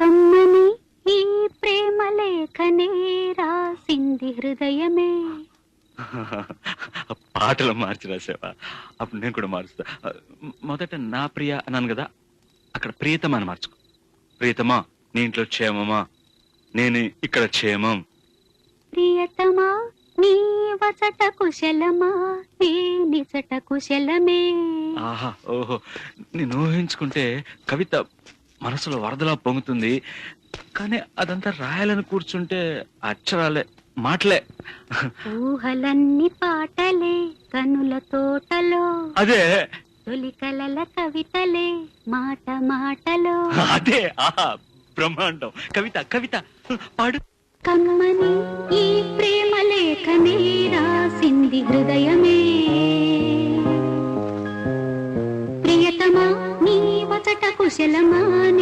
కమ్మని ఈ ప్రేమ లేఖనే రాసింది హృదయమే. పాటలు మార్చి రాసావా? అప్పుడు నేను కూడా మారుస్తా. మొదట నా ప్రియ అన్నాను కదా అక్కడ ప్రియతమా అని మార్చుకో. ప్రియతమా నీ ఇంట్లో క్షేమమా? నేను ఇక్కడ క్షేమం. ప్రియతమా నీ వచట కుశలమా? నీ నిజట కుశలమే. ఆహా ఓహో నేను ఊహించుకుంటే కవిత మనసులో వరదలా పొంగుతుంది. కానీ అదంతా రాయాలని కూర్చుంటే అక్షరాలే మాటలే. ఊహలన్నీ పాటలే కనుల తోటలో. అదే. తొలి కలల కవితలే మాట మాటలో. అదే ఆహా బ్రహ్మాండం. కవిత కవిత పాడు. కమ్మని ఈ ప్రేమ లేఖనే రాసింది హృదయమే. ప్రియతమా నీ వచట కుశలమా నే